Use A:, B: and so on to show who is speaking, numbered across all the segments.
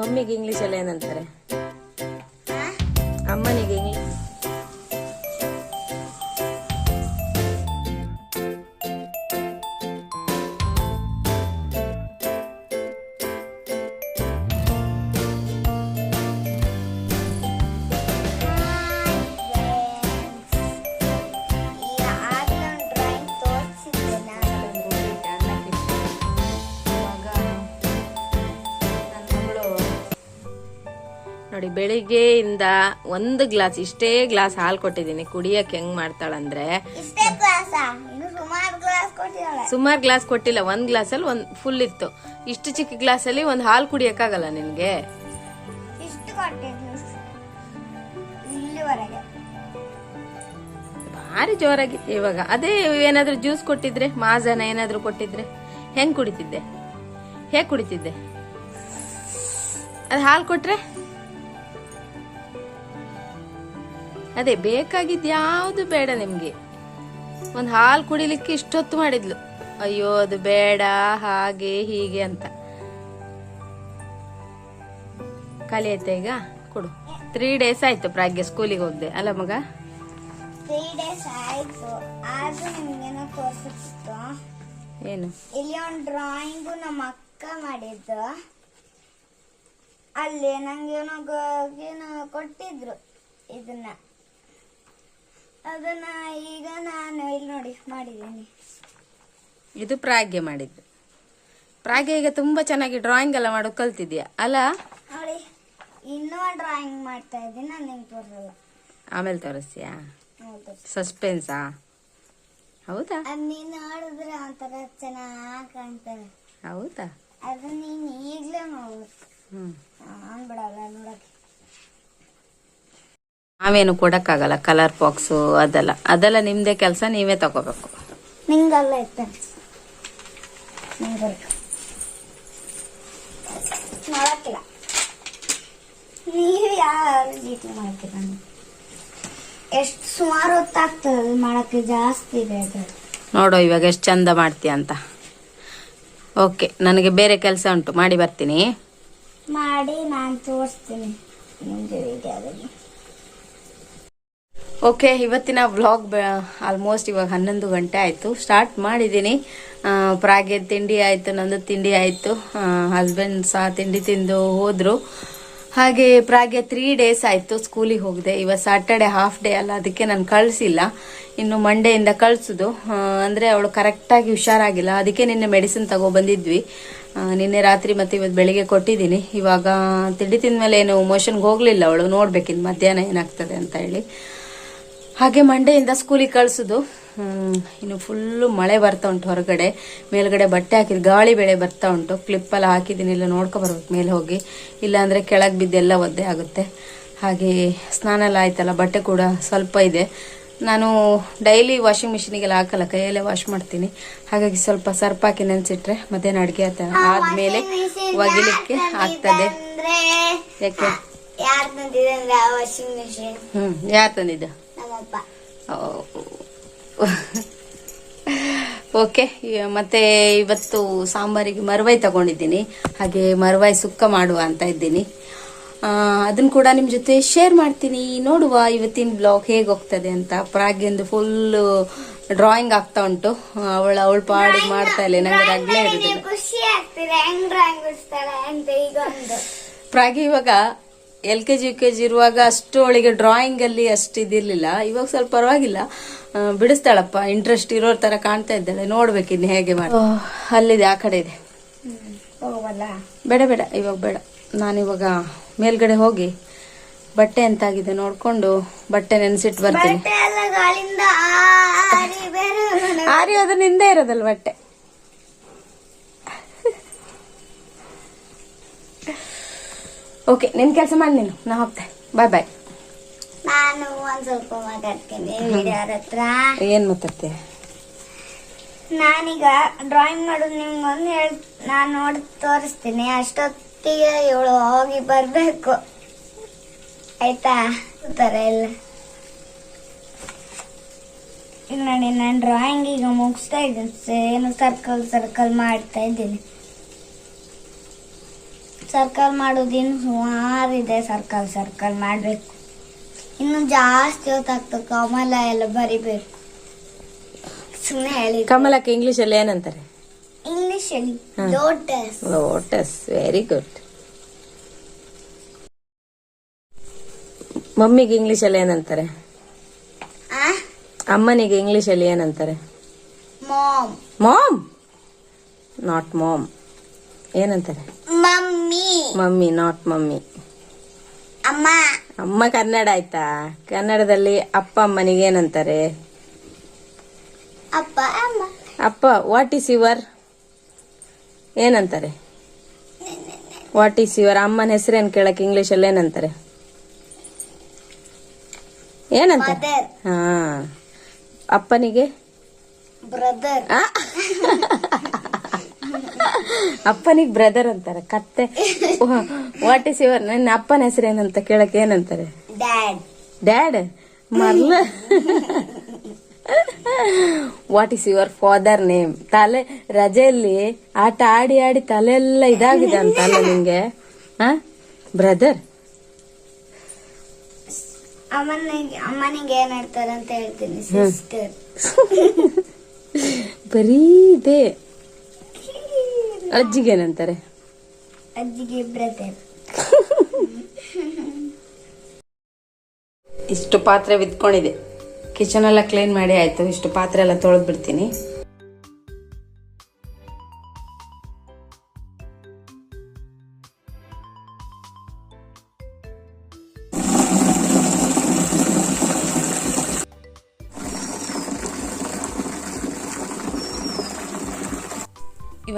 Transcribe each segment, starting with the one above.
A: ಮಮ್ಮಿಗೆ ಇಂಗ್ಲಿಷ್ ಎಲ್ಲ ಏನಂತಾರೆ? ಅಮ್ಮನಿಗೆ ಇಂಗ್ಲಿಷ್ ಬೆಳಿಗ್ಗೆಯಿಂದ ಒಂದು ಗ್ಲಾಸ್ ಇಷ್ಟೇ ಗ್ಲಾಸ್ ಹಾಲು ಕೊಟ್ಟಿದ್ದೀನಿ. ಕುಡಿಯಕ್ಕೆ ಹೆಂಗ್ ಮಾಡ್ತಾಳಂದ್ರೆ
B: ಸುಮಾರು
A: ಗ್ಲಾಸ್ ಕೊಟ್ಟಿಲ್ಲ ಒಂದ್ ಗ್ಲಾಸಲ್ಲಿ ಒಂದ್ ಫುಲ್ ಇತ್ತು. ಇಷ್ಟು ಚಿಕ್ಕ ಗ್ಲಾಸ್ ಅಲ್ಲಿ ಒಂದು ಹಾಲು ಕುಡಿಯಕ್ಕಾಗಲ್ಲ ನಿನ್ಗೆ? ಭಾರಿ ಜೋರಾಗಿತ್ತು ಇವಾಗ ಅದೇ ಏನಾದ್ರು ಜ್ಯೂಸ್ ಕೊಟ್ಟಿದ್ರೆ ಮಾಜನ ಏನಾದ್ರು ಕೊಟ್ಟಿದ್ರೆ ಹೆಂಗ್ ಕುಡಿತಿದ್ದೆ? ಹೇಗ್ ಕುಡಿತಿದ್ದೆ? ಅದು ಹಾಲು ಕೊಟ್ರೆ? ಅದೇ ಬೇಕಾಗಿದ್ ಯಾವುದು ಬೇಡ ನಿಮ್ಗೆ. ಒಂದು ಹಾಲು ಕುಡಿಲಿಕ್ಕೆ ಇಷ್ಟೊತ್ತು ಮಾಡಿದ್ಲು. ಅಯ್ಯೋ ಅದು ಬೇಡ ಹಾಗೆ ಹೀಗೆ ಅಂತ. ಕಲಿಯತ್ತೆ ಈಗ? ಕೊಡು. ತ್ರೀ ಡೇಸ್ ಆಯ್ತು ಪ್ರಾಗ್ಯ ಸ್ಕೂಲಿಗೆ ಹೋಗ್ದೆ. ಅಲ್ಲ ಮಗ?
B: ತ್ರೀ ಡೇಸ್ ಆಯ್ತು. ಆದ್ರೂ ನಿಮ್ಗೇನೋ ತೋರಿಸಿತ್ತು
A: ಏನು?
B: ಇಲ್ಲಿ ಒಂದು ಡ್ರಾಯಿಂಗು ನಮ್ಮ ಅಕ್ಕ ಮಾಡಿದ್ದು. ಅಲ್ಲಿ ನಂಗೆ ಏನೋ ಏನೋ ಕೊಟ್ಟಿದ್ರು ಇದನ್ನ. ಅದನ್ನ ಈಗ ನಾನು ಇಲ್ಲಿ ನೋಡಿ ಮಾಡಿದ್ದೀನಿ.
A: ಇದು ಪ್ರಾಗ್ಯ ಮಾಡಿದ್ದು. ಪ್ರಾಗ್ಯ ಈಗ ತುಂಬಾ ಚೆನ್ನಾಗಿ ಡ್ರಾಯಿಂಗ್ ಎಲ್ಲ ಮಾಡೋ ಕಲ್ತಿದ್ಯಾ? ಅಲ್ಲ?
B: ನೋಡಿ ಇನ್ನೂ ಡ್ರಾಯಿಂಗ್ ಮಾಡ್ತಾ ಇದ್ದೀನಿ ನಾನು ನಿಂಗೆ ತೋರಿಸಲ್ಲ
A: ಆಮೇಲೆ ತೋರಿಸ್ತೀಯಾ?
B: ಹೌದು
A: ಸಸ್ಪೆನ್ಸಾ ಹೌದಾ?
B: ಅದು ನೀನು ನೋಡಿದ್ರೆ ಒಂಥರ ಚೆನ್ನಾಗಿ ಕಾಣ್ತದೆ.
A: ಹೌದಾ?
B: ಅದು ನೀನು ಈಗಲೇ ನೋಡು.
A: ಹ್ಞೂ
B: ನಾನು ಬಿಡಲ್ಲ ನೋಡಕ್ಕೆ.
A: ನಾವೇನು ಕೊಡಕ್ಕಾಗಲ್ಲ ಕಲರ್ ಬಾಕ್ಸು ಅದೆಲ್ಲ. ಅದೆಲ್ಲ ನಿಮ್ದೇ ಕೆಲಸ ನೀವೇ ತಗೋಬೇಕು.
B: ನಿಂಗಲ್ಲ ನೀವು. ಎಷ್ಟು ಸುಮಾರು ಹೊತ್ತಾಗ್ತದೆ ಅದು ಮಾಡಕ್ಕೆ ಜಾಸ್ತಿ ಇದೆ
A: ನೋಡು ಇವಾಗ ಎಷ್ಟು ಚಂದ ಮಾಡ್ತೀಯ ಅಂತ. ಓಕೆ ನನಗೆ ಬೇರೆ ಕೆಲಸ ಉಂಟು. ಮಾಡಿ ಬರ್ತೀನಿ.
B: ಮಾಡಿ ನಾನು ತೋರಿಸ್ತೀನಿ. ಮುಂದೆ ವಿಡಿಯೋದಲ್ಲಿ
A: ಓಕೆ, ಇವತ್ತಿನ ವ್ಲಾಗ್ ಆಲ್ಮೋಸ್ಟ್ ಇವಾಗ ಹನ್ನೊಂದು ಗಂಟೆ ಆಯಿತು. ಸ್ಟಾರ್ಟ್ ಮಾಡಿದ್ದೀನಿ. ಪ್ರಾಗೆ ತಿಂಡಿ ಆಯಿತು, ನಂದು ತಿಂಡಿ ಆಯಿತು. ಹಸ್ಬೆಂಡ್ ಸಹ ತಿಂಡಿ ತಿಂದು ಹೋದರು. ಹಾಗೆ ಪ್ರಾಗೆ ತ್ರೀ ಡೇಸ್ ಆಯಿತು ಸ್ಕೂಲಿಗೆ ಹೋಗಿದೆ. ಇವತ್ತು ಸಾಟರ್ಡೆ ಹಾಫ್ ಡೇ ಅಲ್ಲ, ಅದಕ್ಕೆ ನಾನು ಕಳಿಸಿಲ್ಲ. ಇನ್ನು ಮಂಡೆಯಿಂದ ಕಳಿಸೋದು. ಅಂದರೆ ಅವಳು ಕರೆಕ್ಟಾಗಿ ಹುಷಾರಾಗಿಲ್ಲ. ಅದಕ್ಕೆ ನಿನ್ನೆ ಮೆಡಿಸಿನ್ ತಗೋ ಬಂದಿದ್ವಿ. ನಿನ್ನೆ ರಾತ್ರಿ ಮತ್ತು ಇವತ್ತು ಬೆಳಿಗ್ಗೆ ಕೊಟ್ಟಿದ್ದೀನಿ. ಇವಾಗ ತಿಂಡಿ ತಿಂದಮೇಲೆ ಏನು ಮೋಷನ್ಗೆ ಹೋಗಲಿಲ್ಲ ಅವಳು. ನೋಡ್ಬೇಕಿನ್ನು ಮಧ್ಯಾಹ್ನ ಏನಾಗ್ತದೆ ಅಂತ ಹೇಳಿ. ಹಾಗೆ ಮಂಡೆಯಿಂದ ಸ್ಕೂಲಿಗೆ ಕಳಿಸೋದು. ಇನ್ನು ಫುಲ್ಲು ಮಳೆ ಬರ್ತಾ ಉಂಟು ಹೊರಗಡೆ. ಮೇಲ್ಗಡೆ ಬಟ್ಟೆ ಹಾಕಿದ್ ಗಾಳಿ ಬೆಳೆ ಬರ್ತಾ ಉಂಟು. ಕ್ಲಿಪ್ಪೆಲ್ಲ ಹಾಕಿದ್ದೀನಿ ಇಲ್ಲ ನೋಡ್ಕೊ ಬರ್ಬೇಕು ಮೇಲೆ ಹೋಗಿ. ಇಲ್ಲಾಂದ್ರೆ ಕೆಳಗೆ ಬಿದ್ದೆಲ್ಲ ಒದ್ದೆ ಆಗುತ್ತೆ. ಹಾಗೆ ಸ್ನಾನ ಎಲ್ಲ ಆಯ್ತಲ್ಲ ಬಟ್ಟೆ ಕೂಡ ಸ್ವಲ್ಪ ಇದೆ. ನಾನು ಡೈಲಿ ವಾಷಿಂಗ್ ಮಿಷಿನಿಗೆಲ್ಲ ಹಾಕಲ್ಲ ಕೈಯಲ್ಲೇ ವಾಶ್ ಮಾಡ್ತೀನಿ. ಹಾಗಾಗಿ ಸ್ವಲ್ಪ ಸರ್ಪ್ ಹಾಕಿ ನೆನ್ಸಿಟ್ರೆ ಮಧ್ಯಾಹ್ನ ಅಡುಗೆ ಆದ್ಮೇಲೆ ಒಗಿಲಿಕ್ಕೆ ಆಗ್ತದೆ. ಯಾಕೆ ಹ್ಮ್ ಯಾರು ತಂದಿದ್ದ? ಓಕೆ ಮತ್ತೆ ಇವತ್ತು ಸಾಂಬಾರಿಗೆ ಮರವೈ ತಗೊಂಡಿದ್ದೀನಿ. ಹಾಗೆ ಮರವೈ ಸುಕ್ಕ ಮಾಡುವ ಅಂತ ಇದ್ದೀನಿ. ಅದನ್ನ ಕೂಡ ನಿಮ್ಮ ಜೊತೆ ಶೇರ್ ಮಾಡ್ತೀನಿ. ನೋಡುವ ಇವತ್ತಿನ ಬ್ಲಾಗ್ ಹೇಗೆ ಹೋಗ್ತದೆ ಅಂತ ಪ್ರಾಗ್ಯಂದು ಫುಲ್ ಡ್ರಾಯಿಂಗ್ ಆಗ್ತಾ ಉಂಟು. ಅವಳ ಅವಳು ಪಾಡಿಗೆ ಮಾಡ್ತಾ ಇಲ್ಲ ನಂಗೆ ರಗ್ಲೇ ಇರುದಿಲ್ಲ.
B: ಖುಷಿ ಆಗ್ತಿದೆ
A: ಪ್ರಾಗಿ ಇವಾಗ L K G U K G ಇರುವಾಗ ಅಷ್ಟು ಅವಳಿಗೆ ಡ್ರಾಯಿಂಗ್ ಅಲ್ಲಿ ಅಷ್ಟು ಇದಿರ್ಲಿಲ್ಲ. ಇವಾಗ ಸ್ವಲ್ಪ ಪರವಾಗಿಲ್ಲ. ಬಿಡಿಸ್ತಾಳಪ್ಪ. ಇಂಟ್ರೆಸ್ಟ್ ಇರೋ ತರ ಕಾಣ್ತಾ ಇದ್ದಾಳೆ. ನೋಡ್ಬೇಕು ಇನ್ನು ಹೇಗೆ ಮಾಡಿ ಅಲ್ಲಿದೆ ಆ ಕಡೆ ಇದೆ. ಬೇಡ ಬೇಡ. ಇವಾಗ ಬೇಡ. ನಾನಿವಾಗ ಮೇಲ್ಗಡೆ ಹೋಗಿ ಬಟ್ಟೆ ಎಂತಾಗಿದೆ ನೋಡ್ಕೊಂಡು ಬಟ್ಟೆ ನೆನ್ಸಿಟ್ಟು ಬರ್ತೀನಿ.
B: ಆರಿ.
A: ಆರಿ ಇರೋದಲ್ಲ ಬಟ್ಟೆ. ಓಕೆ ನಿನ್ ಕೆಲಸ ಮಾಡಿ ನೀನು. ನಾ ಹೋಗ್ತೆ. ಬಾಯ್ ಬಾಯ್
B: ನಾನು ಒಂದ್ ಸ್ವಲ್ಪ ಮಾತಾಡ್ತೀನಿ ಹತ್ರ.
A: ಏನ್ ಮಾತಾಡ್ತೀಯ
B: ನಾನೀಗ ಡ್ರಾಯಿಂಗ್ ಮಾಡೋದು ನಿಮ್ಗೊಂದು ಹೇಳ್ ನಾನು ನೋಡಿ ತೋರಿಸ್ತೀನಿ. ಅಷ್ಟೊತ್ತಿಗೆ ಇವಳು ಹೋಗಿ ಬರ್ಬೇಕು. ಆಯ್ತಾ? ಥರ ಎಲ್ಲ ಇಲ್ಲಿ. ನೋಡಿ ನಾನು ಡ್ರಾಯಿಂಗ್ ಈಗ ಮುಗಿಸ್ತಾ ಇದ್ದೀನಿ. ಏನು ಸರ್ಕಲ್ ಸರ್ಕಲ್ ಮಾಡ್ತಾ ಇದ್ದೀನಿ. ಸರ್ಕಲ್ ಮಾಡೋದು ಇನ್ನು ಸುಮಾರು ಇದೆ. ಸರ್ಕಲ್ ಸರ್ಕಲ್ ಮಾಡಬೇಕು. ಇನ್ನು ಜಾಸ್ತಿ ಹೊತ್ತಾಗ್ತದೆ ಕಮಲ ಎಲ್ಲ ಬರಿಬೇಕು. ಸುಮ್ಮನೆ ಹೇಳಿ.
A: ಕಮಲಕ್ಕೆ ಇಂಗ್ಲಿಷಲ್ಲಿ ಏನಂತಾರೆ?
B: ಇಂಗ್ಲಿಷ್ ಹೇಳಿ ಲೋಟಸ್
A: ಲೋಟಸ್ ವೆರಿ ಗುಡ್ ಮಮ್ಮಿಗೆ ಇಂಗ್ಲಿಷಲ್ಲಿ ಏನಂತಾರೆ?
B: ಆ?
A: ಅಮ್ಮನಿಗೆ ಇಂಗ್ಲಿಷಲ್ಲಿ ಏನಂತಾರೆ?
B: ಮಾಮ್
A: ಮಾಮ್ ನಾಟ್ ಮಾಮ್ ಏನಂತಾರೆ?
B: ಮಮ್ಮಿ.
A: Mummy not mummy.
B: ಅಮ್ಮ.
A: ಅಮ್ಮ ಕನ್ನಡ ಆಯ್ತಾ? ಕನ್ನಡದಲ್ಲಿ ಅಪ್ಪ ಅಮ್ಮನಿಗೆ ಏನಂತಾರೆ?
B: ಅಪ್ಪ ಅಮ್ಮ.
A: ಅಪ್ಪ ವಾಟ್ ಈಸ್ ಯುವರ್ ಏನಂತಾರೆ? ವಾಟ್ ಈಸ್ ಯುವರ್ ಅಮ್ಮನ ಹೆಸರೇನು ಕೇಳಕ್ ಇಂಗ್ಲೀಷಲ್ಲಿ ಏನಂತಾರೆ? ಏನಂತಾರೆ?
B: ಏನಂತ
A: ಹಾ. ಅಪ್ಪನಿಗೆ?
B: ಬ್ರದರ್?
A: ಅಪ್ಪನಿಗೆ ಬ್ರದರ್ ಅಂತಾರೆ ಕತ್ತೆ. ವಾಟ್ ಇಸ್ ಯುವರ್ ನನ್ನ ಅಪ್ಪನ ಹೆಸರೇನಂತ ಕೇಳಕ್ ಏನಂತಾರೆ?
B: Dad
A: dad ಮರ್ಲ. What is your father name ತಲೆ ರಜೆಯಲ್ಲಿ ಆಟ ಆಡಿ ಆಡಿ ತಲೆ ಎಲ್ಲ ಇದಾಗಿದೆ ಅಂತಲ್ಲ ನಿಂಗೆ? ಹ? ಬ್ರದರ್
B: ಅಮ್ಮನಿಗೆ ಅಮ್ಮನಿಗೆ ಏನ್ ಹೇಳ್ತಾರೆ ಅಂತ ಹೇಳ್ತೀನಿ ಸಿಸ್ಟರ್
A: ಬರೀ ಇದೆ. ಅಜ್ಜಿಗೆ ಏನಂತಾರೆ?
B: ಅಜ್ಜಿಗೆ ಬ್ರದರ್
A: ಇಷ್ಟು ಪಾತ್ರೆ ಬಿತ್ಕೊಂಡಿದೆ ಕಿಚನ್ ಎಲ್ಲ ಕ್ಲೀನ್ ಮಾಡಿ ಆಯ್ತು. ಇಷ್ಟು ಪಾತ್ರೆ ಎಲ್ಲ ತೊಳೆದ್ ಬಿಡ್ತೀನಿ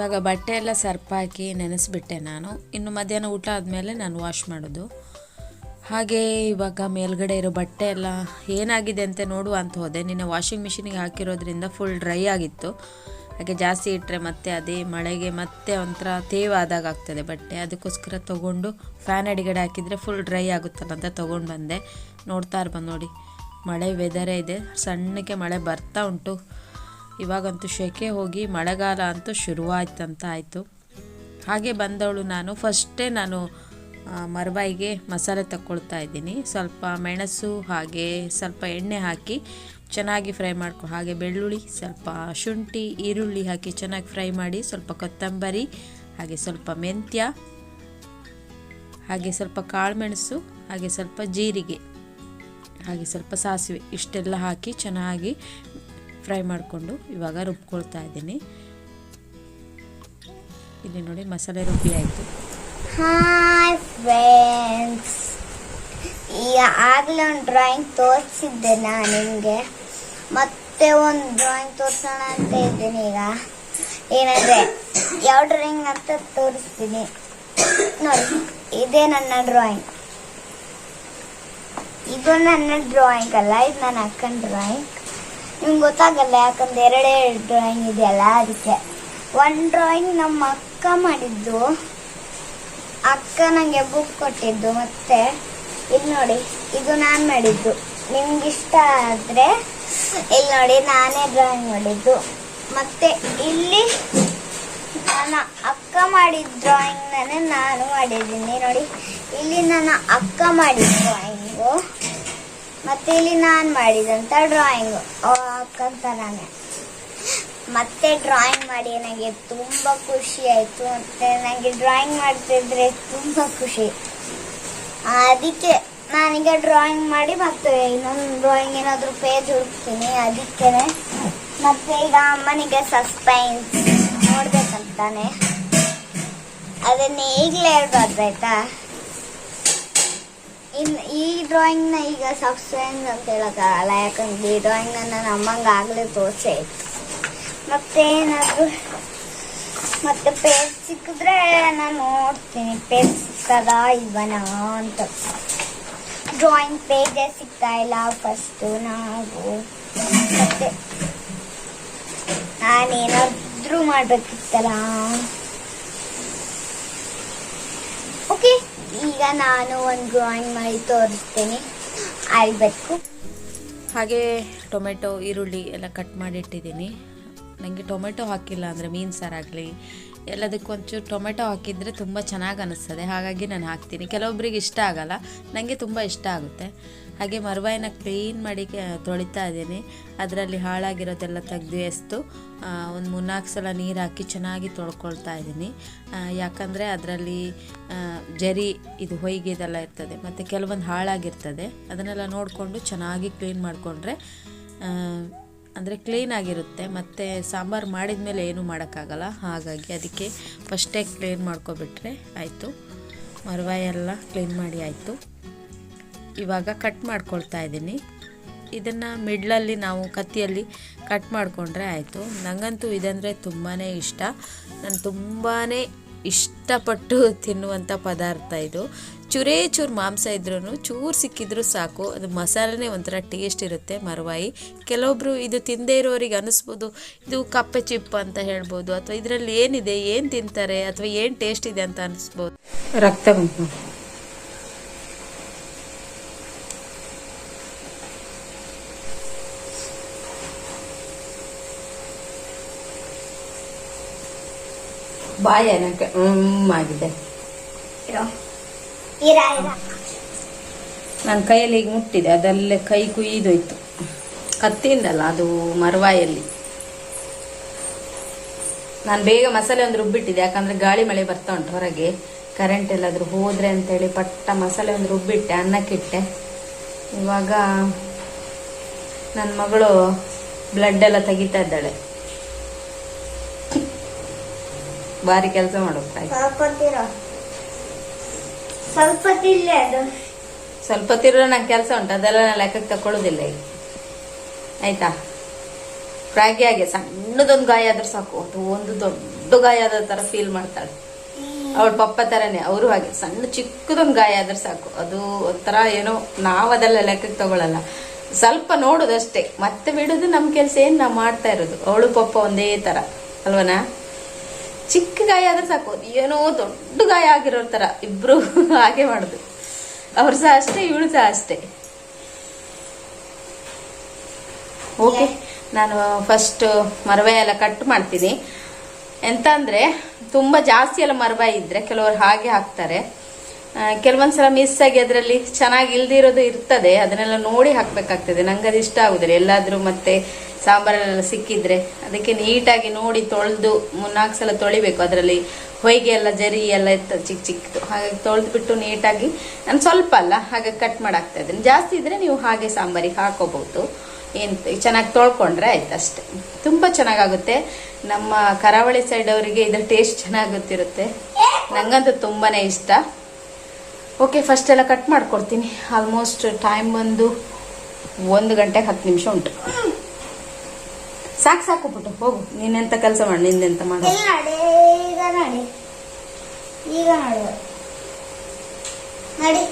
A: ಇವಾಗ ಬಟ್ಟೆ ಎಲ್ಲ ಸರ್ಪಾಕಿ ನೆನೆಸ್ಬಿಟ್ಟೆ ನಾನು. ಇನ್ನು ಮಧ್ಯಾಹ್ನ ಊಟ ಆದಮೇಲೆ ನಾನು ವಾಶ್ ಮಾಡೋದು. ಹಾಗೆ ಇವಾಗ ಮೇಲ್ಗಡೆ ಇರೋ ಬಟ್ಟೆ ಎಲ್ಲ ಏನಾಗಿದೆ ಅಂತ ನೋಡುವ ಅಂತ ಹೋದೆ. ನಿನ್ನೆ ವಾಷಿಂಗ್ ಮಿಷಿನಿಗೆ ಹಾಕಿರೋದ್ರಿಂದ ಫುಲ್ ಡ್ರೈ ಆಗಿತ್ತು. ಹಾಗೆ ಜಾಸ್ತಿ ಇಟ್ಟರೆ ಮತ್ತೆ ಅದೇ ಮಳೆಗೆ ಮತ್ತೆ ಒಂಥರ ತೇವಾದಾಗ ಆಗ್ತದೆ ಬಟ್ಟೆ. ಅದಕ್ಕೋಸ್ಕರ ತೊಗೊಂಡು ಫ್ಯಾನ್ ಅಡಿಗಡೆ ಹಾಕಿದರೆ ಫುಲ್ ಡ್ರೈ ಆಗುತ್ತಲ್ಲ ಅಂತ ತೊಗೊಂಡು ಬಂದೆ. ನೋಡ್ತಾ ಇರ್ಬೋದು ನೋಡಿ. ಮಳೆ ವೆದರೇ ಇದೆ. ಸಣ್ಣಕ್ಕೆ ಮಳೆ ಬರ್ತಾ ಉಂಟು. ಇವಾಗಂತೂ ಶೆಕೆ ಹೋಗಿ ಮಳೆಗಾಲ ಅಂತೂ ಶುರುವಾಯ್ತಂತ ಆಯಿತು. ಹಾಗೆ ಬಂದವಳು ನಾನು. ಫಸ್ಟೇ ನಾನು ಮರಬಾಯಿಗೆ ಮಸಾಲೆ ತಕ್ಕೊಳ್ತಾ ಇದ್ದೀನಿ. ಸ್ವಲ್ಪ ಮೆಣಸು ಹಾಗೆ ಸ್ವಲ್ಪ ಎಣ್ಣೆ ಹಾಕಿ ಚೆನ್ನಾಗಿ ಫ್ರೈ ಮಾಡ್ಕೊ, ಹಾಗೆ ಬೆಳ್ಳುಳ್ಳಿ, ಸ್ವಲ್ಪ ಶುಂಠಿ, ಈರುಳ್ಳಿ ಹಾಕಿ ಚೆನ್ನಾಗಿ ಫ್ರೈ ಮಾಡಿ ಸ್ವಲ್ಪ ಕೊತ್ತಂಬರಿ, ಹಾಗೆ ಸ್ವಲ್ಪ ಮೆಂತ್ಯ, ಹಾಗೆ ಸ್ವಲ್ಪ ಕಾಳುಮೆಣಸು, ಹಾಗೆ ಸ್ವಲ್ಪ ಜೀರಿಗೆ, ಹಾಗೆ ಸ್ವಲ್ಪ ಸಾಸಿವೆ ಇಷ್ಟೆಲ್ಲ ಹಾಕಿ ಚೆನ್ನಾಗಿ ಫ್ರೈ ಮಾಡಿಕೊಂಡು ಇವಾಗ ರುಬ್ಕೊಳ್ತಾ ಇದ್ದೀನಿ. ಇಲ್ಲಿ ನೋಡಿ ಮಸಾಲೆ ರುಬ್ಬಿ ಆಯಿತು.
B: ಹಾಯ್ ಫ್ರೆಂಡ್ಸ್ ಆಗಲೇ ಒಂದು ಡ್ರಾಯಿಂಗ್ ತೋರಿಸಿದ್ದೆ ನಾನು ನಿಮಗೆ. ಮತ್ತೆ ಒಂದು ಡ್ರಾಯಿಂಗ್ ತೋರಿಸೋಣ ಅಂತ ಇದ್ದೀನಿ ಈಗ. ಏನಂದ್ರೆ, ಯಾವ ಡ್ರಾಯಿಂಗ್ ಅಂತ ತೋರಿಸ್ತೀನಿ. ನೋಡಿ, ಇದೇ ನನ್ನ ಡ್ರಾಯಿಂಗ್ ಇದು ನನ್ನ ಡ್ರಾಯಿಂಗ್ ಅಲ್ಲ, ಇದು ನನ್ನ ಅಕ್ಕನ ಡ್ರಾಯಿಂಗ್ ನಿಮ್ಗೆ ಗೊತ್ತಾಗಲ್ಲ ಯಾಕಂದ್ರೆ ಎರಡೇ ಡ್ರಾಯಿಂಗ್ ಇದೆಯಲ್ಲ ಅದಕ್ಕೆ. ಒಂದು ಡ್ರಾಯಿಂಗ್ ನಮ್ಮ ಅಕ್ಕ ಮಾಡಿದ್ದು. ಅಕ್ಕ ನನಗೆ ಬುಕ್ ಕೊಟ್ಟಿದ್ದು ಮತ್ತೆ ಇಲ್ಲಿ ನೋಡಿ, ಇದು ನಾನು ಮಾಡಿದ್ದು. ನಿಮ್ಗೆ ಇಷ್ಟ ಆದರೆ ಇಲ್ಲಿ ನೋಡಿ, ನಾನೇ ಡ್ರಾಯಿಂಗ್ ಮಾಡಿದ್ದು. ಮತ್ತೆ ಇಲ್ಲಿ ನನ್ನ ಅಕ್ಕ ಮಾಡಿದ ಡ್ರಾಯಿಂಗ್ನೇ ನಾನು ಮಾಡಿದ್ದೀನಿ. ನೋಡಿ, ಇಲ್ಲಿ ನನ್ನ ಅಕ್ಕ ಮಾಡಿದ ಡ್ರಾಯಿಂಗು ಮತ್ತೆ ಇಲ್ಲಿ ನಾನು ಮಾಡಿದಂತ ಡ್ರಾಯಿಂಗು ನಾನೇ. ಮತ್ತೆ ಡ್ರಾಯಿಂಗ್ ಮಾಡಿ ನನಗೆ ತುಂಬ ಖುಷಿ ಆಯಿತು ಮತ್ತು ನನಗೆ ಡ್ರಾಯಿಂಗ್ ಮಾಡ್ತಿದ್ರೆ ತುಂಬ ಖುಷಿ. ಅದಕ್ಕೆ ನಾನೀಗ ಡ್ರಾಯಿಂಗ್ ಮಾಡಿ ಮತ್ತೆ ಇನ್ನೊಂದು ಡ್ರಾಯಿಂಗ್ ಏನಾದರೂ ಪೇಜ್ ಹುಡುಕ್ತೀನಿ. ಅದಕ್ಕೆ ಮತ್ತೆ ಈಗ ಅಮ್ಮನಿಗೆ ಸಸ್ಪೆನ್ಸ್ ನೋಡ್ಬೇಕಂತಾನೆ. ಅದನ್ನ ಈಗಲೇ ಹೇಳ್ಬಾರ್ದು, ಆಯ್ತಾ? ಇನ್ನು ಈ ಡ್ರಾಯಿಂಗ್ನ ಈಗ ಸಬ್ಸ್ಕ್ರೈಬ್ ಅಂತ ಹೇಳೋಕ್ಕಾಗಲ್ಲ ಯಾಕಂದ್ರೆ ಈ ಡ್ರಾಯಿಂಗ್ನ ನಾನು ಅಮ್ಮಂಗೆ ಆಗಲೇ ತೋರಿಸಿ ಮತ್ತೇನಾದರೂ ಮತ್ತೆ ಮತ್ತೆ ಪೇಜ್ ಸಿಕ್ಕಿದ್ರೆ ನಾನು ನೋಡ್ತೀನಿ ಪೇಜ್ ಸಿಕ್ಕದಾ ಇಲ್ವನಾ ಅಂತ. ಡ್ರಾಯಿಂಗ್ ಪೇಜೇ ಸಿಗ್ತಾ ಇಲ್ಲ ಫಸ್ಟು ನಾವು. ಮತ್ತೆ ನಾನೇನಾದರೂ ಮಾಡಬೇಕಿತ್ತಲ್ಲ ಓಕೆ ಈಗ ನಾನು ಒಂದು ಡ್ರಾಯಿಂಗ್ ಮಾಡಿ ತೋರಿಸ್ತೇನೆ. ಆಳ್ಬೇಕು
A: ಹಾಗೆ ಟೊಮೆಟೊ, ಈರುಳ್ಳಿ ಎಲ್ಲ ಕಟ್ ಮಾಡಿಟ್ಟಿದ್ದೀನಿ ನನಗೆ ಟೊಮೆಟೊ ಹಾಕಿಲ್ಲ ಅಂದರೆ ಮೀನು ಸಾರಾಗಲಿ ಎಲ್ಲದಕ್ಕೂ ಒಂಚೂರು ಟೊಮೆಟೊ ಹಾಕಿದರೆ ತುಂಬ ಚೆನ್ನಾಗಿ ಅನ್ನಿಸ್ತದೆ ಹಾಗಾಗಿ ನಾನು ಹಾಕ್ತೀನಿ. ಕೆಲವೊಬ್ಬರಿಗೆ ಇಷ್ಟ ಆಗಲ್ಲ. ನನಗೆ ತುಂಬ ಇಷ್ಟ ಆಗುತ್ತೆ. ಹಾಗೆ ಮರವಾಯಿನ ಕ್ಲೀನ್ ಮಾಡಿ ತೊಳಿತಾ ಇದ್ದೀನಿ. ಅದರಲ್ಲಿ ಹಾಳಾಗಿರೋದೆಲ್ಲ ತೆಗೆದು ಎಸ್ತು. ಒಂದು ಮೂರ್ನಾಲ್ಕು ಸಲ ನೀರು ಹಾಕಿ ಚೆನ್ನಾಗಿ ತೊಳ್ಕೊಳ್ತಾ ಇದ್ದೀನಿ. ಯಾಕಂದರೆ ಅದರಲ್ಲಿ ಜರಿ ಇದು ಹೊಯ್ಗೆದೆಲ್ಲ ಇರ್ತದೆ. ಮತ್ತು ಕೆಲವೊಂದು ಹಾಳಾಗಿರ್ತದೆ. ಅದನ್ನೆಲ್ಲ ನೋಡಿಕೊಂಡು ಚೆನ್ನಾಗಿ ಕ್ಲೀನ್ ಮಾಡಿಕೊಂಡ್ರೆ ಅಂದರೆ ಕ್ಲೀನಾಗಿರುತ್ತೆ ಮತ್ತು ಸಾಂಬಾರು ಮಾಡಿದ ಮೇಲೆ ಏನೂ ಮಾಡೋಕ್ಕಾಗಲ್ಲ. ಹಾಗಾಗಿ ಅದಕ್ಕೆ ಫಸ್ಟೇ ಕ್ಲೀನ್ ಮಾಡ್ಕೊಬಿಟ್ರೆ ಆಯಿತು. ಮರವಾಯಿ ಎಲ್ಲ ಕ್ಲೀನ್ ಮಾಡಿ ಆಯಿತು. ಇವಾಗ ಕಟ್ ಮಾಡ್ಕೊಳ್ತಾ ಇದ್ದೀನಿ. ಇದನ್ನು ಮಿಡ್ಲಲ್ಲಿ ನಾವು ಕತ್ತಿಯಲ್ಲಿ ಕಟ್ ಮಾಡಿಕೊಂಡ್ರೆ ಆಯಿತು. ನನಗಂತೂ ಇದಂದರೆ ತುಂಬಾ ಇಷ್ಟ. ನಾನು ತುಂಬಾ ಇಷ್ಟಪಟ್ಟು ತಿನ್ನುವಂಥ ಪದಾರ್ಥ ಇದು. ಚೂರೇ ಚೂರು ಮಾಂಸ ಇದ್ರೂ ಚೂರು ಸಿಕ್ಕಿದ್ರೂ ಸಾಕು. ಅದು ಮಸಾಲೆನೇ ಒಂಥರ ಟೇಸ್ಟ್ ಇರುತ್ತೆ ಮರವಾಯಿ. ಕೆಲವೊಬ್ಬರು ಇದು ತಿಂದೇ ಇರೋರಿಗೆ ಅನಿಸ್ಬೋದು, ಇದು ಕಪ್ಪೆ ಚಿಪ್ಪು ಅಂತ ಹೇಳ್ಬೋದು, ಅಥವಾ ಇದರಲ್ಲಿ ಏನಿದೆ, ಏನು ತಿಂತಾರೆ, ಅಥವಾ ಏನು ಟೇಸ್ಟ್ ಇದೆ ಅಂತ ಅನಿಸ್ಬೋದು. ರಕ್ತ ಬಾಯ ಏನಕ್ಕೆ ಆಗಿದೆ. ನನ್ನ ಕೈಯಲ್ಲಿ ಈಗ ಮುಟ್ಟಿದೆ ಅದಲ್ಲೇ ಕೈ ಕುಯ್ದೋಯ್ತು. ಕತ್ತಿಯಿಂದಲ್ಲ ಅದು ಮರವಾಯಲ್ಲಿ. ನಾನು ಬೇಗ ಮಸಾಲೆ ಒಂದು ರುಬ್ಬಿಟ್ಟಿದ್ದೆ ಯಾಕಂದ್ರೆ ಗಾಳಿ ಮಳೆ ಬರ್ತಾ ಉಂಟು ಹೊರಗೆ. ಕರೆಂಟ್ ಎಲ್ಲಾದರೂ ಹೋದ್ರೆ ಅಂತೇಳಿ ಪಟ್ಟ ಮಸಾಲೆ ಒಂದು ರುಬ್ಬಿಟ್ಟೆ ಅನ್ನಕ್ಕಿಟ್ಟೆ. ಇವಾಗ ನನ್ನ ಮಗಳು ಬ್ಲಡ್ ಎಲ್ಲ ತೆಗಿತಾ ಇದ್ದಾಳೆ. ಭಾರಿ ಕೆಲಸ ಇದ್ದೆ.
B: ಸ್ವಲ್ಪ ತಿರೋ ಸ್ವಲ್ಪ ಅದು.
A: ಸ್ವಲ್ಪ ತಿರ್ರ ನಂಗೆ ಕೆಲಸ ಉಂಟು ಅದೆಲ್ಲ ನಾನು ಲೆಕ್ಕಕ್ಕೆ ತಕೊಳ್ಳೋದಿಲ್ಲ ಈಗ. ಆಯ್ತಾ? ಪ್ರಾಗ್ಯಾಗೆ ಸಣ್ಣದೊಂದು ಗಾಯ ಆದ್ರೂ ಸಾಕು. ಅದು ಒಂದು ದೊಡ್ಡ ಗಾಯ ಆದ ತರ ಫೀಲ್ ಮಾಡ್ತಾಳೆ. ಅವಳ ಪಪ್ಪ ತರನೇ ಅವರು ಹಾಗೆ. ಸಣ್ಣ ಚಿಕ್ಕದೊಂದು ಗಾಯ ಆದ್ರೆ ಸಾಕು. ಅದು ಒಂಥರ ಏನೋ ನಾವು ಅದೆಲ್ಲ ಲೆಕ್ಕಕ್ಕೆ ತಗೊಳಲ್ಲ. ಸ್ವಲ್ಪ ನೋಡೋದಷ್ಟೇ. ಮತ್ತೆ ಬಿಡೋದು ನಮ್ಮ ಕೆಲಸ ಏನು ನಾವು ಮಾಡ್ತಾ ಇರೋದು. ಅವಳು ಪಪ್ಪ ಒಂದೇ ತರ ಅಲ್ವನಾ? ಚಿಕ್ಕ ಗಾಯ ಆದ್ರೆ ಸಾಕು. ಏನೋ ದೊಡ್ಡ ಗಾಯ ಆಗಿರೋ ತರ. ಇಬ್ರು ಹಾಗೆ ಮಾಡುದು. ಅವ್ರು ಸಹ ಅಷ್ಟೇ, ಇವಳು ಸಹ ಅಷ್ಟೇ. ಓಕೆ, ನಾನು ಫಸ್ಟ್ ಮರವೆ ಎಲ್ಲ ಕಟ್ ಮಾಡ್ತೀನಿ. ಎಂತ ಅಂದ್ರೆ ತುಂಬಾ ಜಾಸ್ತಿ ಎಲ್ಲ ಮರವೆ ಇದ್ರೆ ಕೆಲವರು ಹಾಗೆ ಹಾಕ್ತಾರೆ. ಕೆಲವೊಂದ್ಸಲ ಮಿಸ್ ಆಗಿ ಅದರಲ್ಲಿ ಚೆನ್ನಾಗಿ ಇಲ್ದಿರೋದು ಇರ್ತದೆ. ಅದನ್ನೆಲ್ಲ ನೋಡಿ ಹಾಕ್ಬೇಕಾಗ್ತದೆ. ನಂಗೆ ಅದು ಇಷ್ಟ ಆಗುದಿಲ್ಲ. ಎಲ್ಲಾದ್ರೂ ಮತ್ತೆ ಸಾಂಬಾರಲ್ಲೆಲ್ಲ ಸಿಕ್ಕಿದ್ರೆ ಅದಕ್ಕೆ ನೀಟಾಗಿ ನೋಡಿ ತೊಳೆದು ಮೂರ್ನಾಲ್ಕು ಸಲ ತೊಳಿಬೇಕು ಅದರಲ್ಲಿ. ಹೊಯ್ಗೆ ಎಲ್ಲ ಜರಿ ಎಲ್ಲ ಇತ್ತು ಚಿಕ್ಕ ಚಿಕ್ಕದು ಹಾಗಾಗಿ ತೊಳೆದು ಬಿಟ್ಟು ನೀಟಾಗಿ ನಾನು ಸ್ವಲ್ಪ ಅಲ್ಲ, ಹಾಗೆ ಕಟ್ ಮಾಡಾಕ್ತಾ ಇದ್ದೀನಿ. ಜಾಸ್ತಿ ಇದ್ರೆ ನೀವು ಹಾಗೆ ಸಾಂಬಾರಿಗೆ ಹಾಕೋಬಹುದು. ಏನು ಚೆನ್ನಾಗಿ ತೊಳ್ಕೊಂಡ್ರೆ ಆಯ್ತು ಅಷ್ಟೇ. ತುಂಬ ಚೆನ್ನಾಗಾಗುತ್ತೆ. ನಮ್ಮ ಕರಾವಳಿ ಸೈಡ್ ಅವರಿಗೆ ಇದ್ರ ಟೇಸ್ಟ್ ಚೆನ್ನಾಗಿ ಗೊತ್ತಿರುತ್ತೆ. ನಂಗಂತೂ ತುಂಬಾನೇ ಇಷ್ಟ. ಓಕೆ ಫಸ್ಟ್ ಎಲ್ಲ ಕಟ್ ಮಾಡ್ಕೊಡ್ತೀನಿ. ಆಲ್ಮೋಸ್ಟ್ ಟೈಮ್ ಬಂದು ಒಂದು ಗಂಟೆಗೆ ಹತ್ತು ನಿಮಿಷ ಉಂಟು. ಸಾಕು ಸಾಕು ಪುಟ್ಟ ಹೋಗು. ನೀನೆಂತ ಕೆಲಸ ಮಾಡಿ ನಿಂದೆಂತ ಮಾಡು.
B: ಈಗ ನಡಿ. ಈಗ ನಡು. ನಡಿ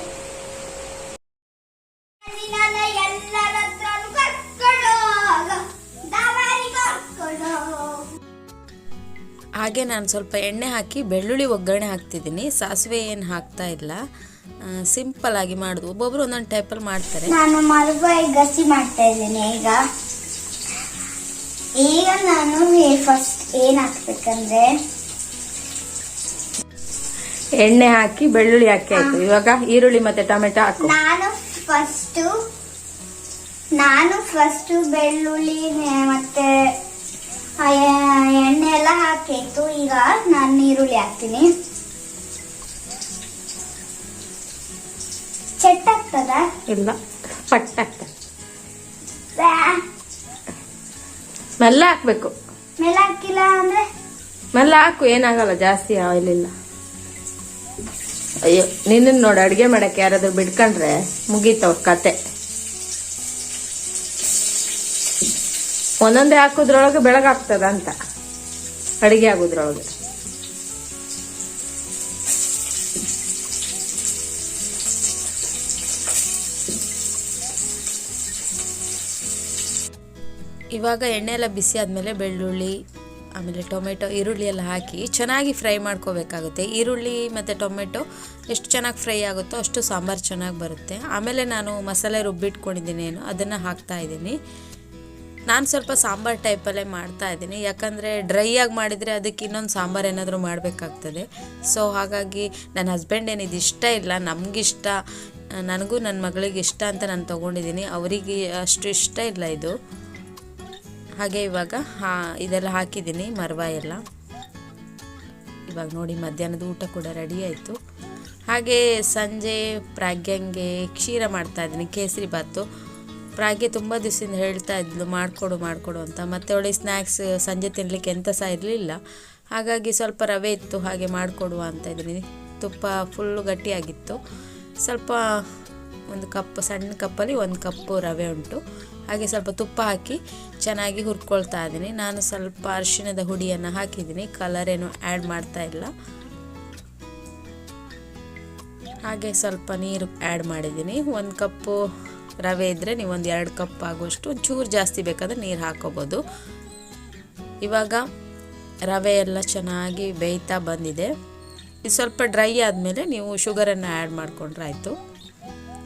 B: ಹಾಗೆ.
A: ನಾನು ಸ್ವಲ್ಪ ಎಣ್ಣೆ ಹಾಕಿ ಬೆಳ್ಳುಳ್ಳಿ ಒಗ್ಗರಣೆ ಹಾಕ್ತಿದ್ದೀನಿ. ಸಾಸಿವೆ ಏನು ಹಾಕ್ತಾ ಇಲ್ಲ. ಸಿಂಪಲ್ ಆಗಿ ಮಾಡುದು. ಒಬ್ಬೊಬ್ರು ಒಂದೊಂದು ಟೈಪಲ್ಲಿ ಮಾಡ್ತಾರೆ.
B: ನಾನು ಮರುಬಾಯಿ ಗಸಿ ಮಾಡ್ತಾ ಇದ್ದೀನಿ ಈಗ. ಈಗ ನಾನು ಫಸ್ಟ್ ಏನ್ ಹಾಕ್ಬೇಕಂದ್ರೆ
A: ಎಣ್ಣೆ ಹಾಕಿ ಬೆಳ್ಳುಳ್ಳಿ ಹಾಕಿ ಆಯ್ತು ಇವಾಗ ಈರುಳ್ಳಿ ಮತ್ತೆ ಟೊಮೆಟೊ ಹಾಕು.
B: ನಾನು ಫಸ್ಟ್ ನಾನು ಫಸ್ಟ್ ಬೆಳ್ಳುಳ್ಳಿ ಮತ್ತೆ ಎಣ್ಣೆ ಎಲ್ಲ ಹಾಕಿತ್ತು ಈಗ ನಾನು ಈರುಳ್ಳಿ ಹಾಕ್ತೀನಿ. ಚೆಟ್ ಆಗ್ತದ
A: ಇಲ್ಲ. ಹಾಕ್ತಾರೆ ಮೆಲ್ಲ ಹಾಕ್ಬೇಕು.
B: ಮೇಲೆ ಹಾಕಿಲ್ಲ ಅಂದ್ರೆ?
A: ಮೆಲ್ಲ ಹಾಕು ಏನಾಗಲ್ಲ ಜಾಸ್ತಿ ಆಯಿಲ್ ಇಲ್ಲ. ಅಯ್ಯೋ ನಿನ್ನ ನೋಡಿ ಅಡುಗೆ ಮಾಡಕ್ಕೆ ಯಾರಾದ್ರೂ ಬಿಡ್ಕೊಂಡ್ರೆ ಮುಗೀತವ್ರ ಕತೆ. ಒಂದೊಂದೇ ಹಾಕೋದ್ರೊಳಗೆ ಬೆಳಗಾಗ್ತದ ಅಂತ ಅಡಿಗೆ ಆಗೋದ್ರೊಳಗೆ. ಇವಾಗ ಎಣ್ಣೆ ಎಲ್ಲ ಬಿಸಿ ಆದಮೇಲೆ ಬೆಳ್ಳುಳ್ಳಿ, ಆಮೇಲೆ ಟೊಮೆಟೊ, ಈರುಳ್ಳಿ ಎಲ್ಲ ಹಾಕಿ ಚೆನ್ನಾಗಿ ಫ್ರೈ ಮಾಡ್ಕೋಬೇಕಾಗುತ್ತೆ. ಈರುಳ್ಳಿ ಮತ್ತು ಟೊಮೆಟೊ ಎಷ್ಟು ಚೆನ್ನಾಗಿ ಫ್ರೈ ಆಗುತ್ತೋ ಅಷ್ಟು ಸಾಂಬಾರು ಚೆನ್ನಾಗಿ ಬರುತ್ತೆ. ಆಮೇಲೆ ನಾನು ಮಸಾಲೆ ರುಬ್ಬಿಟ್ಕೊಂಡಿದ್ದೀನಿ ಏನು, ಅದನ್ನು ಹಾಕ್ತಾ ಇದ್ದೀನಿ. ನಾನು ಸ್ವಲ್ಪ ಸಾಂಬಾರು ಟೈಪಲ್ಲೇ ಮಾಡ್ತಾ ಇದ್ದೀನಿ. ಯಾಕಂದರೆ ಡ್ರೈ ಆಗಿ ಮಾಡಿದರೆ ಅದಕ್ಕೆ ಇನ್ನೊಂದು ಸಾಂಬಾರು ಏನಾದರೂ ಮಾಡಬೇಕಾಗ್ತದೆ. ಸೊ ಹಾಗಾಗಿ ನನ್ನ ಹಸ್ಬೆಂಡ್ ಏನಿದು ಇಷ್ಟ ಇಲ್ಲ, ನಮಗಿಷ್ಟ, ನನಗೂ ನನ್ನ ಮಗಳಿಗೆ ಇಷ್ಟ ಅಂತ ನಾನು ತೊಗೊಂಡಿದ್ದೀನಿ. ಅವರಿಗೆ ಅಷ್ಟು ಇಷ್ಟ ಇಲ್ಲ ಇದು. ಹಾಗೆ ಇವಾಗ ಹಾ, ಇದೆಲ್ಲ ಹಾಕಿದ್ದೀನಿ, ಮರ್ವ ಎಲ್ಲ. ಇವಾಗ ನೋಡಿ, ಮಧ್ಯಾಹ್ನದ ಊಟ ಕೂಡ ರೆಡಿ ಆಯಿತು. ಹಾಗೆ ಸಂಜೆ ಪ್ರಾಗ್ಯಂಗೆ ಕ್ಷೀರ ಮಾಡ್ತಾ ಇದ್ದೀನಿ, ಕೇಸರಿ ಬಾತು ಪ್ರಾಗ್ಯ ತುಂಬ ದಿವಸದಿಂದ ಹೇಳ್ತಾ ಇದ್ಲು, ಮಾಡಿಕೊಡು ಮಾಡಿಕೊಡು ಅಂತ. ಮತ್ತು ಒಳ್ಳೆ ಸ್ನ್ಯಾಕ್ಸ್ ಸಂಜೆ ತಿನ್ನಲಿಕ್ಕೆ ಎಂತ ಸಹ ಇರಲಿಲ್ಲ. ಹಾಗಾಗಿ ಸ್ವಲ್ಪ ರವೆ ಇತ್ತು, ಹಾಗೆ ಮಾಡಿಕೊಡುವ ಅಂತ ಇದ್ದೀನಿ. ತುಪ್ಪ ಫುಲ್ಲು ಗಟ್ಟಿಯಾಗಿತ್ತು. ಸ್ವಲ್ಪ ಒಂದು ಕಪ್, ಸಣ್ಣ ಕಪ್ಪಲ್ಲಿ ಒಂದು ಕಪ್ಪು ರವೆ ಉಂಟು. ಹಾಗೆ ಸ್ವಲ್ಪ ತುಪ್ಪ ಹಾಕಿ ಚೆನ್ನಾಗಿ ಹುರ್ಕೊಳ್ತಾ ಇದ್ದೀನಿ. ನಾನು ಸ್ವಲ್ಪ ಅರಿಶಿಣದ ಹುಡಿಯನ್ನು ಹಾಕಿದ್ದೀನಿ. ಕಲರ್ ಏನು ಆ್ಯಡ್ ಮಾಡ್ತಾ ಇಲ್ಲ. ಹಾಗೆ ಸ್ವಲ್ಪ ನೀರು ಆ್ಯಡ್ ಮಾಡಿದ್ದೀನಿ. ಒಂದು ಕಪ್ಪು ರವೆ ಇದ್ದರೆ ನೀವು ಒಂದು ಎರಡು ಕಪ್ ಆಗುವಷ್ಟು ಚೂರು ಜಾಸ್ತಿ ಬೇಕಾದರೆ ನೀರು ಹಾಕೋಬೋದು. ಇವಾಗ ರವೆ ಎಲ್ಲ ಚೆನ್ನಾಗಿ ಬೇಯ್ತಾ ಬಂದಿದೆ. ಇದು ಸ್ವಲ್ಪ ಡ್ರೈ ಆದಮೇಲೆ ನೀವು ಶುಗರನ್ನು ಆ್ಯಡ್ ಮಾಡಿಕೊಂಡ್ರೆ ಆಯಿತು.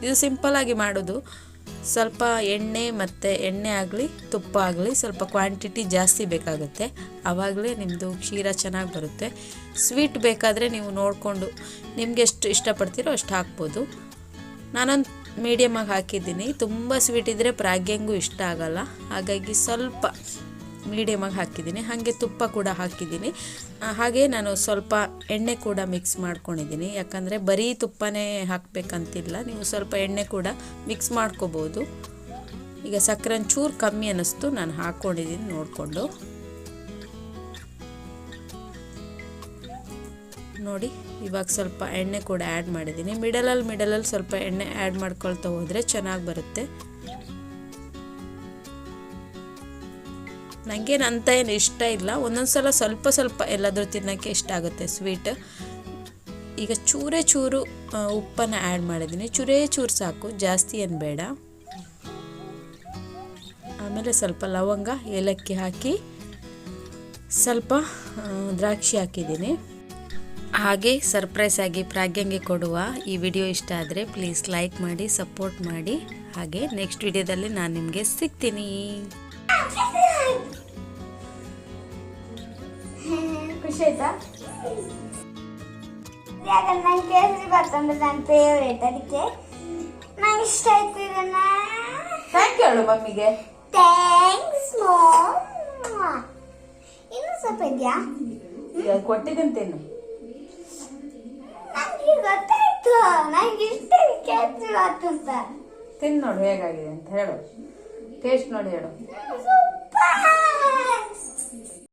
A: ಇದು ಸಿಂಪಲ್ಲಾಗಿ ಮಾಡೋದು. ಸ್ವಲ್ಪ ಎಣ್ಣೆ ಮತ್ತು ಎಣ್ಣೆ ಆಗಲಿ, ತುಪ್ಪ ಆಗಲಿ ಸ್ವಲ್ಪ ಕ್ವಾಂಟಿಟಿ ಜಾಸ್ತಿ ಬೇಕಾಗುತ್ತೆ. ಆವಾಗಲೇ ನಿಮ್ಮದು ಕ್ಷೀರ ಚೆನ್ನಾಗಿ ಬರುತ್ತೆ. ಸ್ವೀಟ್ ಬೇಕಾದರೆ ನೀವು ನೋಡಿಕೊಂಡು ನಿಮಗೆ ಎಷ್ಟು ಇಷ್ಟಪಡ್ತೀರೋ ಅಷ್ಟು ಹಾಕ್ಬೋದು. ನಾನೊಂದು ಮೀಡಿಯಮಾಗಿ ಹಾಕಿದ್ದೀನಿ. ತುಂಬ ಸ್ವೀಟ್ ಇದ್ದರೆ ಪ್ರಾಗ್ಯಂಗೂ ಇಷ್ಟ ಆಗಲ್ಲ. ಹಾಗಾಗಿ ಸ್ವಲ್ಪ ಮೀಡಿಯಮಾಗಿ ಹಾಕಿದ್ದೀನಿ. ಹಾಗೆ ತುಪ್ಪ ಕೂಡ ಹಾಕಿದ್ದೀನಿ. ಹಾಗೆ ನಾನು ಸ್ವಲ್ಪ ಎಣ್ಣೆ ಕೂಡ ಮಿಕ್ಸ್ ಮಾಡ್ಕೊಂಡಿದ್ದೀನಿ. ಯಾಕಂದರೆ ಬರೀ ತುಪ್ಪನೇ ಹಾಕಬೇಕಂತಿಲ್ಲ. ನೀವು ಸ್ವಲ್ಪ ಎಣ್ಣೆ ಕೂಡ ಮಿಕ್ಸ್ ಮಾಡ್ಕೋಬೋದು. ಈಗ ಸಕ್ಕರೆ ಒಂಚೂರು ಕಮ್ಮಿ ಅನ್ನಿಸ್ತು. ನಾನು ಹಾಕ್ಕೊಂಡಿದ್ದೀನಿ ನೋಡಿಕೊಂಡು. ನೋಡಿ, ಇವಾಗ ಸ್ವಲ್ಪ ಎಣ್ಣೆ ಕೂಡ ಆ್ಯಡ್ ಮಾಡಿದ್ದೀನಿ. ಮಿಡಲಲ್ಲಿ ಮಿಡಲಲ್ಲಿ ಸ್ವಲ್ಪ ಎಣ್ಣೆ ಆ್ಯಡ್ ಮಾಡ್ಕೊಳ್ತಾ ಹೋದರೆ ಚೆನ್ನಾಗಿ ಬರುತ್ತೆ. ನನಗೇನು ಅಂತ ಏನು ಇಷ್ಟ ಇಲ್ಲ. ಒಂದೊಂದು ಸಲ ಸ್ವಲ್ಪ ಸ್ವಲ್ಪ ಎಲ್ಲಾದರೂ ತಿನ್ನೋಕ್ಕೆ ಇಷ್ಟ ಆಗುತ್ತೆ ಸ್ವೀಟ್ ಈಗ ಚೂರೇ ಚೂರು ಉಪ್ಪನ್ನು ಆ್ಯಡ್ ಮಾಡಿದ್ದೀನಿ. ಚೂರೇ ಚೂರು ಸಾಕು, ಜಾಸ್ತಿ ಏನು ಬೇಡ. ಆಮೇಲೆ ಸ್ವಲ್ಪ ಲವಂಗ, ಏಲಕ್ಕಿ ಹಾಕಿ ಸ್ವಲ್ಪ ದ್ರಾಕ್ಷಿ ಹಾಕಿದ್ದೀನಿ. ಹಾಗೆ ಸರ್ಪ್ರೈಸ್ ಆಗಿ ಪ್ರಾಗ್ಯಂಗೆ ಕೊಡುವ ಈ ವಿಡಿಯೋ ಇಷ್ಟ ಆದರೆ ಪ್ಲೀಸ್ ಲೈಕ್ ಮಾಡಿ ಸಪೋರ್ಟ್ ಮಾಡಿ. ಹಾಗೆ ನೆಕ್ಸ್ಟ್ ವಿಡಿಯೋದಲ್ಲಿ ನಾನು ನಿಮಗೆ ಸಿಗ್ತೀನಿ.
B: ಖುಷಿ ಆಯ್ತಾ ಯಾಕಂದ್ರೆ ನಂಗೆ ಕೇಸರಿ ಬಾತ್ ಅಂದ್ರೆ ನನ್ನ ಫೇವ್ರೇಟ್ ಅದಕ್ಕೆ ನಂಗೆ ಇಷ್ಟ ಆಯ್ತು ಇದನ್ನ
A: ಥ್ಯಾಂಕ್ ಯು ಹೇಳು ಮಮ್ಮಿಗೆ
B: ಥ್ಯಾಂಕ್ಸ್ ಮಾಮ್ ಇನ್ನು ಸ್ವಲ್ಪ ಇದೆಯಾ
A: ಕೊಟ್ಟಿದ್ದಂತೇನು
B: ನಂಗೆ ಗೊತ್ತಾಯ್ತು ನಂಗೆ ಇಷ್ಟ ಕೇಸರಿ ಬಾತ್ ಅಂತ
A: ತಿಂದು ನೋಡು ಹೇಗಾಗಿದೆ ಅಂತ ಹೇಳು ಟೇಸ್ಟ್ ನೋಡಿ ಹೇಳು
B: ಸೂಪರ್